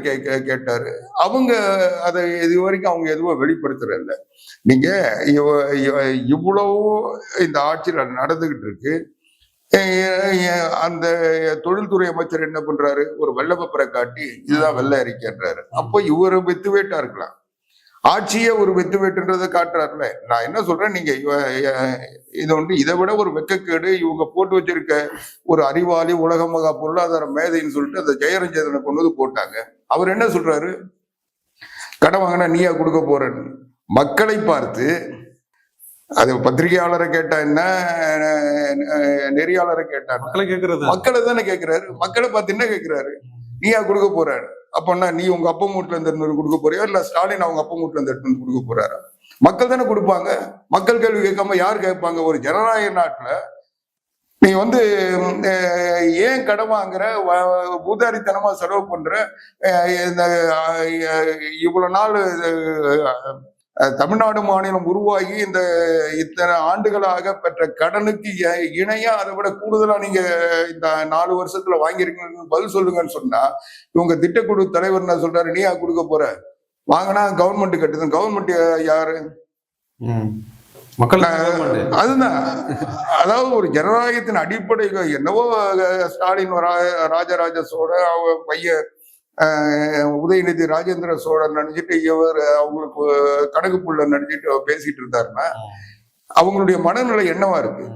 K- கேட்டாரு. அவங்க அதை இது வரைக்கும் அவங்க எதுவும் வெளிப்படுத்துறதில்ல நீங்க இவ- இவ்வளவு இந்த ஆட்சியில் நடந்துகிட்டு இருக்கு. அந்த தொழில்துறை அமைச்சர் என்ன பண்றாரு? ஒரு வெள்ளப்பப்பரை பேப்பரை காட்டி இதுதான் வெள்ளை அறிக்கைன்றாரு. அப்போ இவர் வித்து வேட்டா இருக்கலாம். ஆட்சியே ஒரு வெத்து வேட்டுன்றதை காட்டுறாருல நான் என்ன சொல்றேன்? நீங்க இது வந்து இதை விட ஒரு வெக்கக்கேடு இவங்க போட்டு வச்சிருக்க ஒரு அறிவாளி உலக மகா பொருளாதார மேதைன்னு சொல்லிட்டு அந்த ஜெயரஞ்சேதனை கொண்டு வந்து போட்டாங்க. அவர் என்ன சொல்றாரு? கடன் வாங்கினா நீயா கொடுக்க போறன்னு. மக்களை பார்த்து அது பத்திரிகையாளரை கேட்டா என்ன? நெறியாளரை கேட்டா? மக்களை கேட்கறது மக்களை தானே கேட்கிறாரு மக்களை பார்த்து என்ன கேட்கிறாரு நீயா கொடுக்க போறாரு அப்பன்னா நீ உங்க அப்பா மூட்டுல இருந்து எடுத்து கொடுக்க போறியா? இல்ல ஸ்டாலின் அவங்க அப்பா மூட்டுல இருந்து எடுத்து கொடுக்க போறாரா? மக்கள் தானே கொடுப்பாங்க. மக்கள் கேள்வி கேட்காம யார் கேட்பாங்க? ஒரு ஜனநாயக நாட்டுல நீ வந்து ஏன் கடன் வாங்குற? பூதாரித்தனமா செலவு பண்ற? இந்த இவ்வளவு நாள் தமிழ்நாடு மாநிலம் உருவாகி இந்த இத்தனை ஆண்டுகளாக பெற்ற கடனுக்கு இணையா அதை விட கூடுதலா நீங்க இந்த நாலு வருஷத்துல வாங்கியிருக்கீங்கன்னு பதில் சொல்லுங்கன்னு சொன்னா இவங்க திட்டக்குழு தலைவர் என்ன சொல்றாரு? நீயா கொடுக்க போற? வாங்கினா கவர்மெண்ட் கட்டுது கவர்மெண்ட் யாரு. மக்கள். அதுதான். அதாவது ஒரு ஜனநாயகத்தின் அடிப்படை என்னவோ ஸ்டாலின் ராஜராஜ சோழன் அவங்க பையன் உதயநிதி ராஜேந்திர சோழன் நினைச்சிட்டு இவர் அவங்களுக்கு கணக்கு புள்ள நினைச்சிட்டு பேசிட்டு இருந்தாருன்னா அவங்களுடைய மனநிலை என்னவா இருக்கு?